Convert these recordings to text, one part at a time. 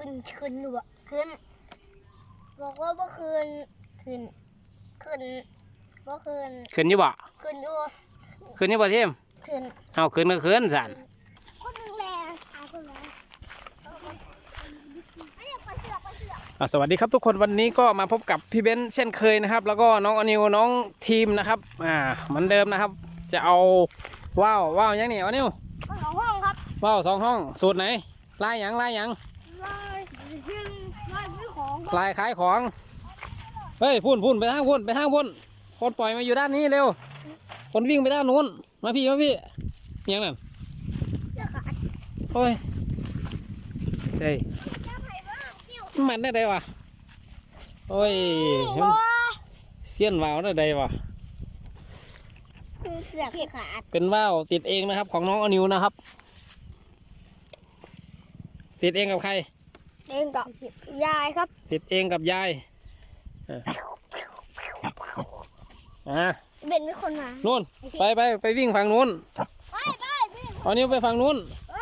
ขึ้นขึ้นหรือเปล่าขึ้น บอกว่าเมื่อคืนขึ้นขึ้นเมื่อคืนขึ้นอยู่บ่ขึ้นดูขึ้นอยู่บ่ทีมขึ้นเอาขึ้นก็ขึ้นสันคนแรงอาคนแรงไม่อยากไปเสือกไปเสือกอะสวัสดีครับทุกคนวันนี้ก็มาพบกับพี่เบนซ์เช่นเคยนะครับ แล้วก็น้องอนิวน้องทีมนะครับอ่าเหมือนเดิมนะครับ จะเอาว่าวว่าวยังนี่อนิวไปของห้องครับว่าวสองห้องสูตรไหนลายหยังลายหยัง ลายยิงลายซื้อของ ลายขายของ เฮ้ยพุ่นพุ่นไปทางพุ่นไปทางพุ่นคนปล่อยมาอยู่ด้านนี้เร็ว คนวิ่งไปด้านนู้น มาพี่มาพี่ยังนั่นเสื้อขาดโอ้ยใช่จะไปบ้างเที่ยวมันได้ไดวะโอ้ยโอ้เสี้ยนวาวได้ไดวะเสือกขาดเป็นว่าวติดเองนะครับ ของน้องอนิวนะครับ ติดเองกับใคร เองกับยายครับติดเองกับยายเอออะเบนมีคนมานู่นไปไปไปวิ่งฝั่งนู้นไปไปพี่เอานิ้วไปฝั่งนู้น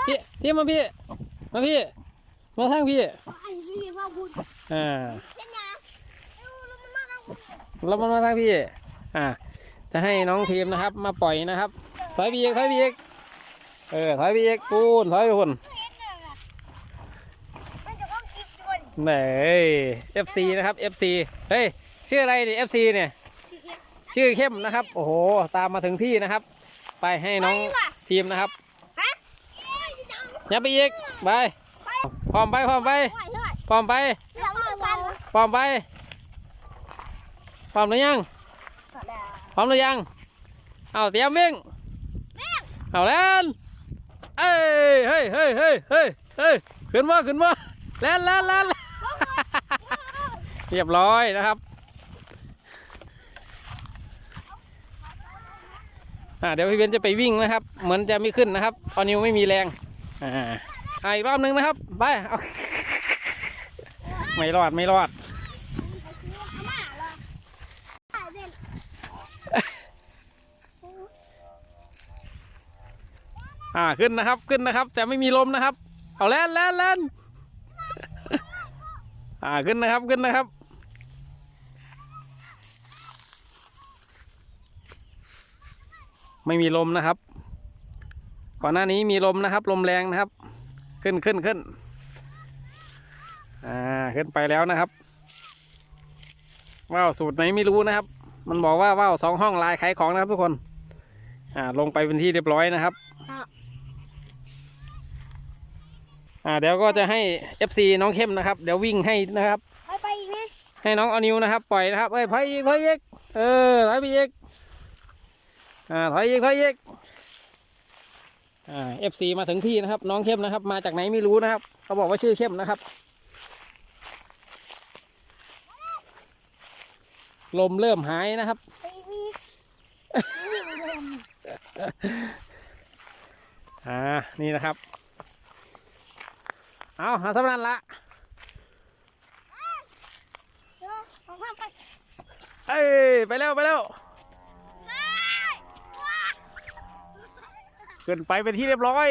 พี่ที่มาพี่มาพี่มาทางพี่ไปพี่พ่อพูดอ่าเป็นยังเอ้าแล้วมันมาทางผมแล้วมันมาทางพี่อ่าจะให้น้องทีมนะครับ มาปล่อยนะครับถอยพี่อีกถอยพี่อีกเออถอยพี่อีกปูนถอยไปพุ่น เห็นเลยอะมันจะต้อง กินคนไหน FC นะครับ FC เฮ้ยชื่ออะไรดิ FC เนี่ย ชื่อเข้มนะครับ โอ้โห ตามมาถึงที่นะครับ ไปให้น้องทีมนะครับฮะเอ้ยยังอย่าไปอีกไปพร้อมไปพร้อมไปไหวเท่าไหร่พร้อมไปเรื่องมันสั้นพร้อมไปพร้อมหรือยังพร้อมหรือยัง เอาเตรียมวิ่งเอาแลนเอ้ยเฮ้ยเฮ้ยเฮ้ยเฮ้ยเฮ้ยขึ้นมาขึ้นมาแลนแลนแลน เรียบร้อยนะครับอ่าเดี๋ยวพี่เบนจะไปวิ่งนะครับ เหมือนจะไม่ขึ้นนะครับตอนนิวไม่มีแรงอ่าอีกรอบหนึ่งนะครับไปเอาไม่รอดไม่รอดอ่าขึ้นนะครับขึ้นนะครับ แต่ไม่มีลมนะครับ เอาแล่นแล่นแล่นอ่าขึ้นนะครับขึ้นนะครับ ไม่มีลมนะครับ ก่อนหน้านี้มีลมนะครับ ลมแรงนะครับ ขึ้นขึ้นขึ้นอ่าขึ้นไปแล้วนะครับว้าวสูตรไหนไม่รู้นะครับ มันบอกว่าว้าวสองห้องลายขายของนะครับทุกคนอ่าลงไปเป็นที่เรียบร้อยนะครับอ่าเดี๋ยวก็จะให้ FC น้องเข้มนะครับ เดี๋ยววิ่งให้นะครับ ไปไปอีกนะให้น้องเอานิวนะครับ ปล่อยนะครับเอ้ยถอยอีกถอยอีกเออถอยไปอีก อ่าถอยอีกถอยอีกอ่า FC มาถึงที่นะครับ น้องเข้มนะครับ มาจากไหนไม่รู้นะครับ เขาบอกว่าชื่อเข้มนะครับ ลมเริ่มหายนะครับ อ่า นี่นะครับ เอาหาสำนันละเดี๋ยวเอาข้ามไปเอ้ย ไปแล้ว ไปแล้ว ขึ้นไปเป็นที่เรียบร้อย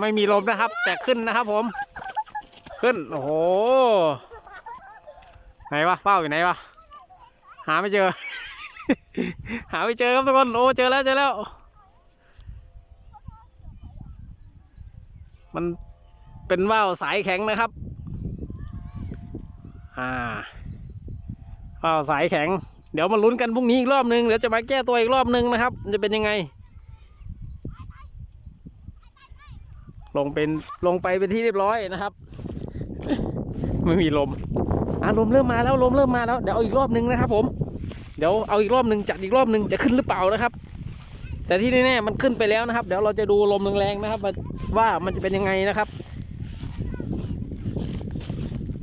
ไม่มีลมนะครับ แต่ขึ้นนะครับผม ขึ้น โอ้โห ไหนวะเป้าอยู่ไหนวะ หาไม่เจอ หาไม่เจอครับทุกคน โอ้ เจอแล้วเจอแล้ว มันเป็นว่าวสายแข็งนะครับ อ่าว่าวสายแข็ง เดี๋ยวมาลุ้นกันพรุ่งนี้อีกรอบนึงเดี๋ยวจะมาแก้ตัวอีกรอบนึงนะครับ จะเป็นยังไง ลงเป็นลงไปเป็นที่เรียบร้อยนะครับ ไม่มีลมอะลมเริ่มมาแล้วลมเริ่มมาแล้วเดี๋ยวเอาอีกรอบนึงนะครับผมเดี๋ยวเอาอีกรอบนึงจัดอีกรอบนึงจะขึ้นหรือเปล่านะครับ แต่ที่แน่ๆมันขึ้นไปแล้วนะครับ เดี๋ยวเราจะดูลมแรงๆนะครับว่ามันจะเป็นยังไงนะครับ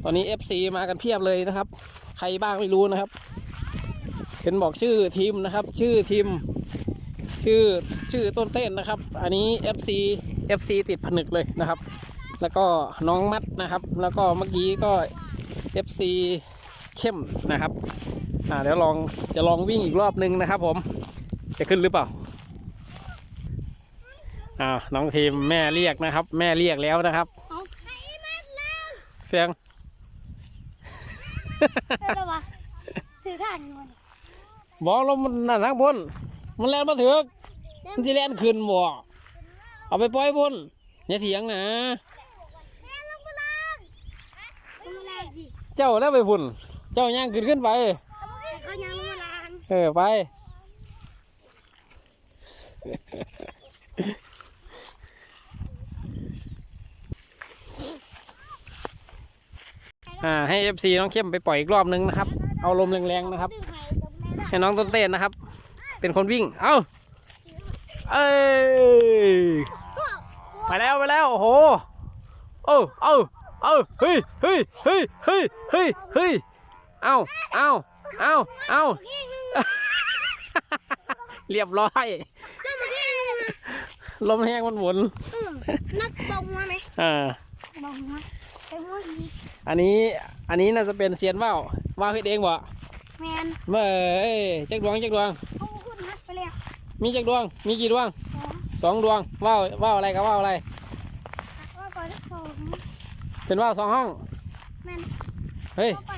ตอนนี้ FC มากันเพียบเลยนะครับ ใครบ้างไม่รู้นะครับ ห็นบอกชื่อทีมนะครับ ชื่อทีม ชื่อชื่อต้นเต้นนะครับ อันนี้ FC FC ติดผนึกเลยนะครับ แล้วก็น้องมัดนะครับ แล้วก็เมื่อกี้ก็ FC เข้มนะครับอ่าเดี๋ยวลองจะลองวิ่งอีกรอบนึงนะครับ ผมจะขึ้นหรือเปล่าอ้าวน้องทีมแม่เรียกนะครับ แม่เรียกแล้วนะครับเอาให้มันนั่งเฟียงเป็นไรวะถือถ่านมัน บอกลมมันนั่นทางบนมันแล่นมาถึกมันจะแล่นขึ้นบ่เอาไปปล่อยบนอย่าเถียงนะเจ้าแล้วไปพุ่น เจ้าย่างขึ้นขึ้นไปเขายังลงมาลางเออไปอ่าให้ FC น้องเข้มไปปล่อยอีกรอบนึงนะครับ เอาลมแรงๆนะครับ ให้น้องต้นเต้นนะครับ เป็นคนวิ่ง เอ้า เอ้ยไปแล้วไปแล้ว โอ้โห เอ้าเอ้าเอ้าเฮ้ยเฮ้ยเฮ้ยเฮ้ยเฮ้ยเฮ้ยเอ้าเอ้าเอ้าเอ้าเรียบร้อยลมแห้งมันหมุนนักบงมาไหมอ่าบงมาไอ้พวกนี้อันนี้ อันนี้น่าจะเป็นเซียนว่าวว่าวเฮ็ดเองบ่ แมนเมื่อเอ้ยจักดวงจักดวง เขาพูดนักไปเลยมีจักดวง มีกี่ดวงสองสองดวงว่าวว่าวอะไรกับว่าวอะไรว่าก่อนสองเป็นว่าวสองห้อง แมนเฮ้ย เข้าไป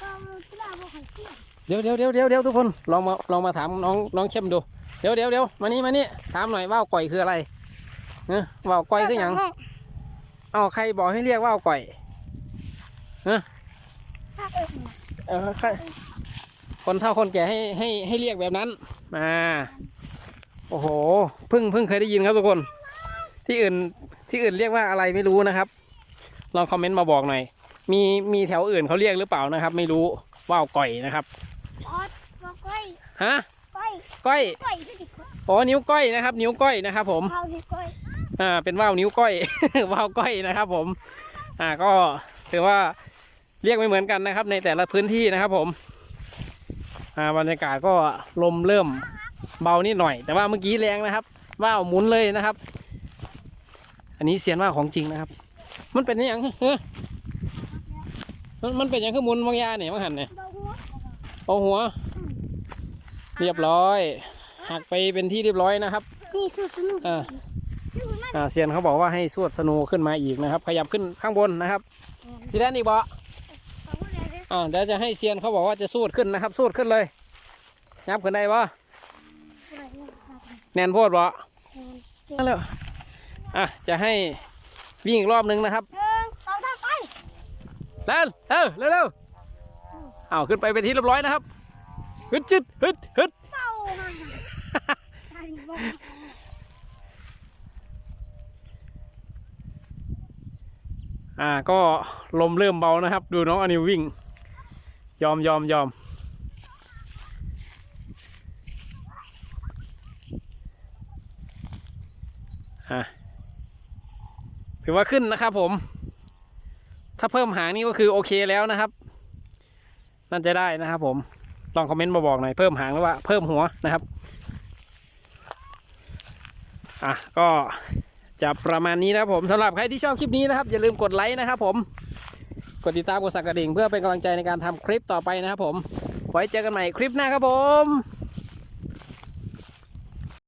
ก็ที่ลาบอกให้เสี่ยงเดี๋ยวเดี๋ยวเดี๋ยวเดี๋ยวเดี๋ยวทุกคนลองมาลองมาถามน้องน้องเข้มดู เดี๋ยวเดี๋ยวเดี๋ยวมานี่มานี่ถามหน่อยว่าวก่อยคืออะไรเนอะว่าวก่อยคือหยังเอ้าใครบอกให้เรียกว่าวก่อย ถ้าเอิญเออใคร คนเฒ่าคนแก่ให้ให้ให้เรียกแบบนั้นมาโอ้โหเพิ่งเพิ่งเคยได้ยินครับทุกคน ที่อื่นที่อื่นเรียกว่าอะไรไม่รู้นะครับลองคอมเมนต์มาบอกหน่อย มีมีแถวอื่นเขาเรียกหรือเปล่านะครับ ไม่รู้ว่าวก่อยนะครับออสบอกก้อยฮะก้อยก้อยก้อยที่ติดอ๋อนิ้วก้อยนะครับ นิ้วก้อยนะครับ ผมเขาที่ก้อยอ่าเป็นว่าวนิ้วก้อยว่าวก้อยนะครับ ผม อ่าก็ถือว่าเรียกไม่เหมือนกันนะครับ ในแต่ละพื้นที่นะครับ ผม อ่าบรรยากาศก็ลมเริ่มเบานิดหน่อย แต่ว่าเมื่อกี้แรงนะครับว่าวหมุนเลยนะครับ อันนี้เสียนว่าวของจริงนะครับ มันเป็นอหย่างเฮ้ยมันมันเป็นอย่างคือหมุนบางอยางเนี่ยบางหันเนี่ยบอกหัวเอาหัว เรียบร้อยหักไปเป็นที่เรียบร้อยนะครับนี่สุดสนุกอ่าอ่าเซียนเขาบอกว่าให้สวดสนูขึ้นมาอีกนะครับ ขยับขึ้นข้างบนนะครับทีแรกนี่บอ อ่าเดี๋ยวจะให้เซียนเขาบอกว่าจะสูดขึ้นนะครับ สูดขึ้นเลยยับขึ้นได้บ่แน่นโพดบ่นั่นแล้วอะจะให้วิ่งอีกรอบนึงนะครับหนึ่งสองสามไปเร็วเร็วเร็วเร็วเอาขึ้นไปเป็นที่เรียบร้อยนะครับฮึดจึดฮึดฮึดเต้ามาอันนี้บอกอ่าก็ลมเริ่มเบานะครับ ดูน้องอนิววิ่ง ยอมยอมยอมอะถือว่าขึ้นนะครับผม ถ้าเพิ่มหางนี่ก็คือโอเคแล้วนะครับ น่าจะได้นะครับผม ลองคอมเมนต์มาบอกหน่อย เพิ่มหางหรือว่าเพิ่มหัวนะครับ อะก็จะประมาณนี้นะครับผมสำหรับใครที่ชอบคลิปนี้นะครับ อย่าลืมกดไลค์นะครับผม กดติดตามกดสั่นกระดิ่งเพื่อเป็นกำลังใจในการทำคลิปต่อไปนะครับผม ไว้เจอกันใหม่คลิปหน้าครับผม